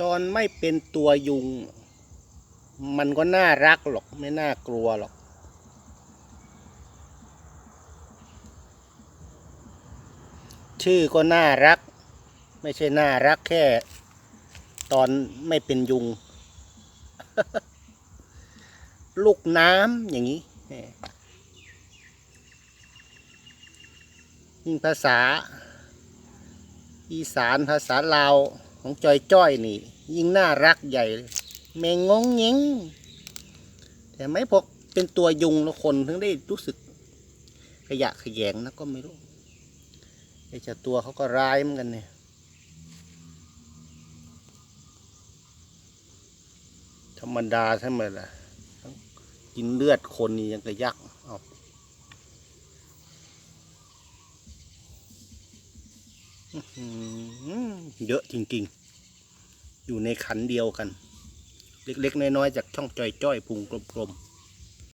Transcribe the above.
ตอนไม่เป็นตัวยุง มันก็น่ารักหรอกไม่น่ากลัวหรอก ชื่อก็น่ารัก ไม่ใช่น่ารักแค่ ตอนไม่เป็นยุง ลูกน้ำอย่างนี้ยิ่งภาษา อีสานภาษาลาว ของจอยจ้อยนี่ ยิ่งน่ารักใหญ่เลยแมงงงเงงแต่ไม่พกเป็นตัวยุงแล้วคนถึงได้รู้สึกขยะแขยงนะก็ไม่รู้ไอ้เจ้าตัวเขาก็ร้ายเหมือนกันเนี่ยธรรมดาใช่ไหมล่ะกินเลือดคนนี่ยังกระยักอาอื้อหือ เยอะจริงๆ อยู่ในขันเดียวกัน เล็กๆ น้อยๆ จากช่องจอยๆพุงกลมๆ